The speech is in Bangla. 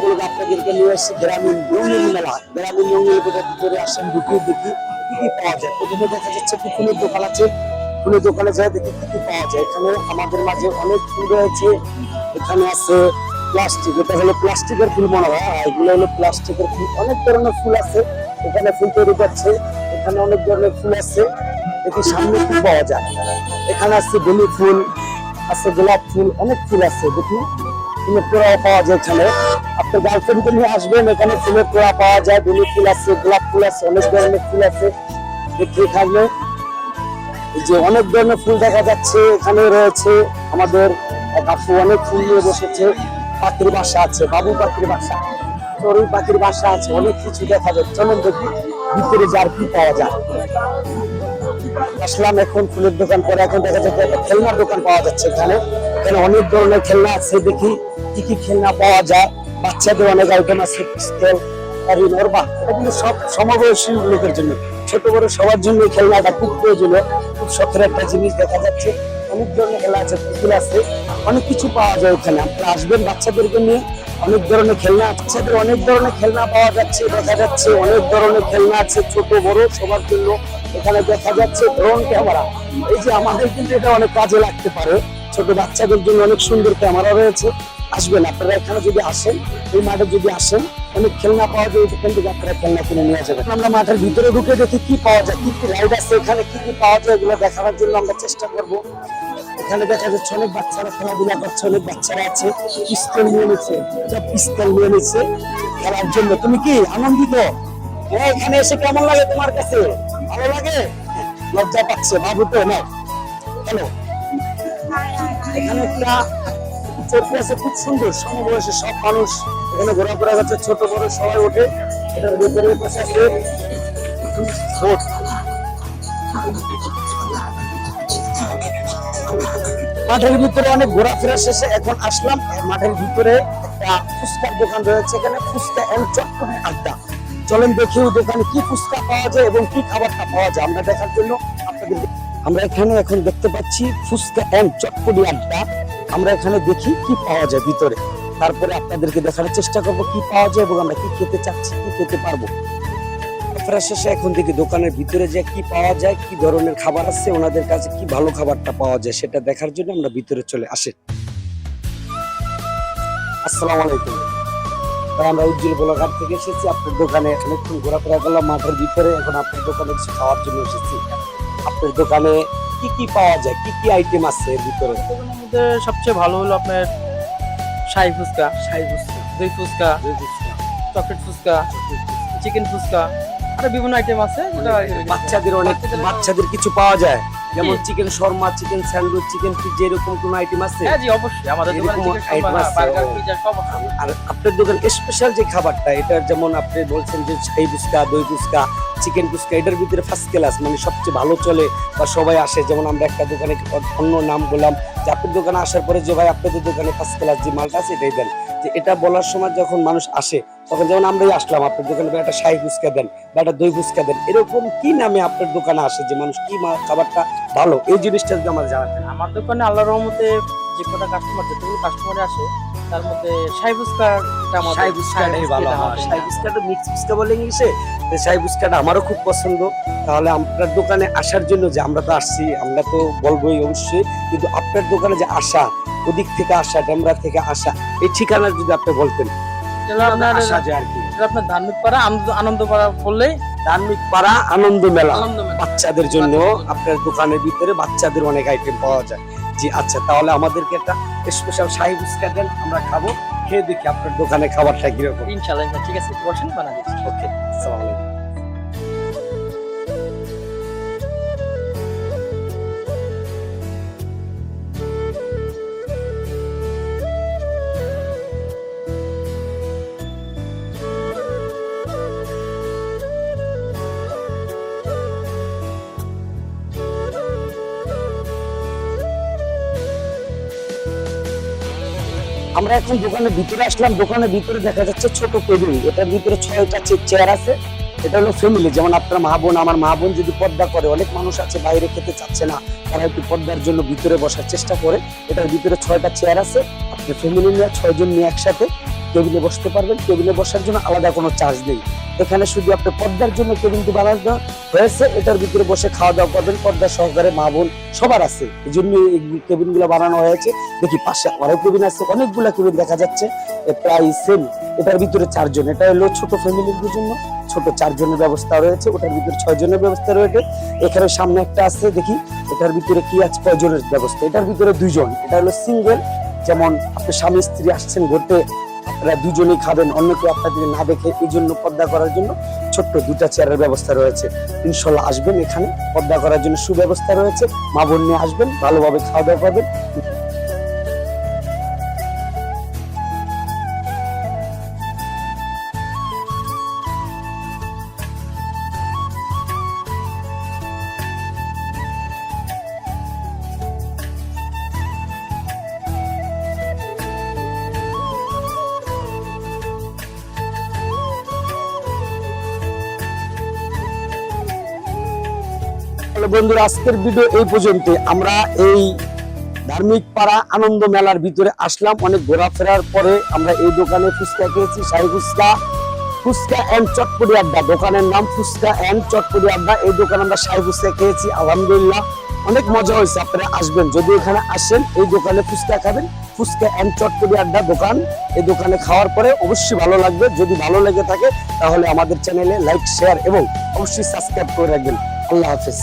ব্লগে আপনাদেরকে নিয়ে গ্রামীণ পাওয়া যায়। প্রথমে দেখা যাচ্ছে দোকান আছে। দোকানে পাওয়া যায়। এখানে আমাদের মাঝে অনেক ফুল রয়েছে। এখানে আছে প্লাস্টিক। এটা হলো প্লাস্টিকের ফুল মনে হয়। এগুলো হলো প্লাস্টিকের ফুল। অনেক ধরনের ফুল আছে। এখানে ফুল তৈরি করছে। এখানে অনেক ধরনের ফুল আছে। দেখি সামনে কি পাওয়া যায়। এখানে আছে বেলি ফুল। আছে, গোলাপ ফুল, অনেক ফুল আছে, দেখুন। ফুলের তোড়া পাওয়া যায় এখানে। আপনার গার্লফ্রেন্ডকে নিয়ে আসবেন, এখানে ফুলের তোড়া পাওয়া যায় বেলি ফুল আছে, গোলাপ ফুল আছে, অনেক ধরনের ফুল আছে। দেখি থাকবে যে অনেক ধরনের ফুল দেখা যাচ্ছে, এখানে রয়েছে আমাদের আপু, অনেক ফুল নিয়ে বসেছে। পাখির বাসা আছে, বাবু পাখির বাসা। চড়ুই পাখির বাসা আছে, অনেক কিছু দেখা যাচ্ছে। চলুন দেখি, ভিতরে যার কি পাওয়া যায়। আসলাম এখন ফুলের দোকান করে। এখন দেখা যাচ্ছে একটা খেলনার দোকান পাওয়া যাচ্ছে এখানে। এখানে অনেক ধরনের খেলনা আছে, দেখি কি কি খেলনা পাওয়া যায়। বাচ্চাদের অনেক আইটেম আছে কিন্তু সব সমবয়সী লোকের জন্য। ছোট, বড় সবার জন্য খেলনাটা খুব প্রয়োজনীয়। খুব শখের একটা জিনিস দেখা যাচ্ছে। অনেক ধরনের খেলা আছে, পুতুল আছে, অনেক কিছু পাওয়া যায় ওখানে আপনারা আসবেন বাচ্চাদেরকে নিয়ে, অনেক ধরনের খেলনা বাচ্চাদের অনেক ধরনের খেলনা পাওয়া যাচ্ছে, দেখা যাচ্ছে অনেক ধরনের খেলনা আছে, ছোট, বড় সবার জন্য। এখানে দেখা যাচ্ছে ড্রোন ক্যামেরা এই যে আমাদের কিন্তু এটা অনেক কাজে লাগতে পারে। ছোট বাচ্চাদের জন্য অনেক সুন্দর ক্যামেরা রয়েছে। আসবেন, আপনারা এখানে যদি আসেন, এই মাঠে যদি আসেন, অনেক খেলনা পাওয়া যায়, এখান থেকে আপনারা খেলনা কিনে নিয়ে যাবেন। আমরা মাঠের ভিতরে ঢুকে দেখি কি পাওয়া যায়, কি কি রাইড আছে, এখানে কি কি পাওয়া যায়, এগুলো দেখানোর জন্য আমরা চেষ্টা করব। এখানে দেখা যাচ্ছে অনেক বাচ্চারা খেলাধুলা করছে, অনেক বাচ্চারা আছে, পিস্তল নিয়ে নিচ্ছে পিস্তল নিয়ে নিচ্ছে খেলার জন্য। তুমি কি আনন্দিত? হ্যাঁ এখানে এসে কেমন লাগে তোমার কাছে? ভালো লাগে? লজ্জা পাচ্ছে বাবু তো না? হ্যালো এখানে একটা চোখটি আছে খুব সুন্দর, সমবয়সী সব মানুষ। এখানে ঘোরাফেরা করছে, ছোট, বড়, সবাই ওঠে। এটার ভেতরে পাশে আছে মাঠের ভিতরে অনেক ঘোরাফেরা শেষে এখন আসলাম। মাঠের ভিতরে একটা ফুচকার দোকান রয়েছে, এখানে ফুচকা এন্ড চটপটি আড্ডা। চলেন দেখি দোকানে কি ফুচকা পাওয়া যায় এবং কি খাবারটা পাওয়া যায়। আমরা দেখার জন্য আপনাদের আমরা এখানে এখন দেখতে পাচ্ছি ফুচকা এন্ড চটপটি আড্ডা। আমরা এখানে দেখি কি পাওয়া যায় ভিতরে। তারপরে আপনাদেরকে দেখানোর চেষ্টা করব কি পাওয়া যায় এবং আমরা কি খেতে চাচ্ছি, কি খেতে পারব। শেষে এখন দেখি দোকানের ভিতরে যে কি পাওয়া যায়, কি ধরনের খাবার আছে, ওনাদের কাছে কি ভালো খাবারটা পাওয়া যায় সেটা দেখার জন্য আমরা ভিতরে চলে আসি। আসসালামু আলাইকুম। তাই আমরা উজ্জ্বল গোলাঘাট থেকে এসেছি আপনার দোকানে অনেকক্ষণ ঘোরাফেরা করলাম মাঠের ভিতরে। এখন আপনার দোকানে কিছু খাওয়ার জন্য এসেছি। আপনার দোকানে কি কি পাওয়া যায়? কি কি আইটেম আছে এর ভিতরে? দোকানের মধ্যে সবচেয়ে ভালো হলো আপনার শাহি ফুচকা। শাহি ফুচকা, দই ফুচকা দই ফুচকা, চকলেট ফুচকা চিকেন ফুচকা আরও বিভিন্ন আইটেম আছে বাচ্চাদের অনেক বাচ্চাদের কিছু পাওয়া যায়? যেমন chicken shawarma chicken sandwich chicken pizza এরকম কোন আইটেম আছে? হ্যাঁ জি অবশ্যই। আমাদের দোকানে চিকেন শর্মা বার্গার। সব আছে। আর আপনার দোকান স্পেশাল যে খাবারটা এটা যেমন আপনি বলছেন যে শাহী ফুচকা দই ফুচকা চিকেন ফুচকা এটার ভিতরে ফার্স্ট ক্লাস মানে সবচেয়ে ভালো চলে বা সবাই আসে। যেমন আমরা একটা দোকানে অন্য নাম বললাম যে আপনার দোকানে আসার পরে যে ভাই আপনাদের দোকানে ফার্স্ট ক্লাস যে মালটা আছে এটাই দেন। যে এটা বলার সময় যখন মানুষ আসে তখন যেমন আমরাই আসলাম আপনার দোকানে বা একটা শাহী ফুচকা দেন বা একটা দই ফুচকা দেন এরকম কি নামে আপনার দোকানে আসে যে মানুষ কি খাবারটা ভালো? এই জিনিসটা যদি আমার জানাতেন। আমার দোকানে আল্লাহর রহমতে যে কটা কাস্টমার যতগুলো কাস্টমার আসে তার মধ্যে শাহি ফুচকা আমাদের শাহী ফুচকাটাই ভালো হয়। শাহী ফুচকাটা মিক্স ফুচকা বলে ইংলিশে শাহী ফুচকাটা আমারও খুব পছন্দ। তাহলে আপনার দোকানে আসার জন্য যে আমরা তো আসছি আমরা তো বলবোই অবশ্যই কিন্তু আপনার দোকানে যে আসা ওদিক থেকে আসা ডেমরা থেকে আসা এই ঠিকানা যদি আপনি বলতেন। আসা যায় আর কি। আপনার ধার্মিক পাড়া আনন্দ পাড়া বললেই ধার্মিক পাড়া আনন্দ মেলা। বাচ্চাদের জন্য আপনার দোকানের ভিতরে বাচ্চাদের অনেক আইটেম পাওয়া যায়। জি আচ্ছা তাহলে আমাদেরকে একটা স্পেশাল শাহী ফুচকা দেন আমরা খাব খেয়ে দেখি আপনার দোকানে খাবারটা কীরকম। ইনশাআল্লাহ ঠিক আছে বসেন বানা ওকে আসসালামু আলাইকুম। আমরা এখন দোকানের ভিতরে আসলাম, দোকানের ভিতরে দেখা যাচ্ছে ছোট টেবিল। এটার ভিতরে ছয়টা চেয়ার আছে। এটা হলো ফ্যামিলি যেমন আপনার মা বোন, আমার মা বোন যদি পর্দা করে, অনেক মানুষ আছে, বাইরে খেতে চাচ্ছে না, তারা একটু পর্দার জন্য ভিতরে বসার চেষ্টা করে। এটার ভিতরে ছয়টা চেয়ার আছে। আপনি ফ্যামিলি নিয়ে ছয়জন নিয়ে একসাথে টেবিলে বসতে পারবেন। টেবিলে বসার জন্য আলাদা কোনো চার্জ নেই। এখানে শুধু আপনি পর্দার জন্য কেবিন কেবিনটি বানানো হয়েছে এটার ভিতরে বসে খাওয়া দাওয়া করবেন, পর্দা সহকারে মা বোন সবার আছে। এই জন্য এই কেবিনগুলো বানানো হয়েছে। দেখি পাশে আরও কেবিন আছে, অনেকগুলা কেবিন দেখা যাচ্ছে প্রায় সেম এটার ভিতরে চারজন, এটা হলো ছোট ফ্যামিলির জন্য, ছোট চারজনের ব্যবস্থা রয়েছে, ওটার ভিতরে ছয় জনের ব্যবস্থা রয়েছে। এখানে সামনে একটা আছে, দেখি এটার ভিতরে কি আছে, কয়জনের ব্যবস্থা? এটার ভিতরে দুইজন, এটা হলো সিঙ্গেল যেমন আপনি স্বামী স্ত্রী আসছেন ঘুরতে আপনারা দুজনেই খাবেন, অন্য কেউ আপনাদের না দেখে এই জন্য পর্দা করার জন্য ছোট্ট দুটা চেয়ারের ব্যবস্থা রয়েছে। ইনশাল্লাহ আসবেন এখানে, পর্দা করার জন্য সুব্যবস্থা রয়েছে। মা বোন নিয়ে আসবেন, ভালোভাবে খাওয়া দাওয়া করবেন। তাহলে বন্ধুরা, আজকের ভিডিও এই পর্যন্ত আমরা এই ধার্মিক পাড়া আনন্দ মেলার ভিতরে আসলাম। অনেক ঘোরাফেরার পরে আমরা এই দোকানে ফুচকা খেয়েছি, শাহী ফুচকা। ফুচকা অ্যান্ড চটপটি আড্ডা, দোকানের নাম ফুচকা অ্যান্ড চটপটি আড্ডা। এই দোকানে আমরা শাহী ফুচকা খেয়েছি, আলহামদুলিল্লাহ। অনেক মজা হয়েছে, আপনারা আসবেন। যদি এখানে আসেন, এই দোকানে ফুচকা খাবেন। ফুচকা অ্যান্ড চটপটি আড্ডা দোকান, এই দোকানে খাওয়ার পরে অবশ্যই ভালো লাগবে। যদি ভালো লেগে থাকে, তাহলে আমাদের চ্যানেলে লাইক শেয়ার এবং অবশ্যই সাবস্ক্রাইব করে রাখবেন। আল্লাহ হাফেজ।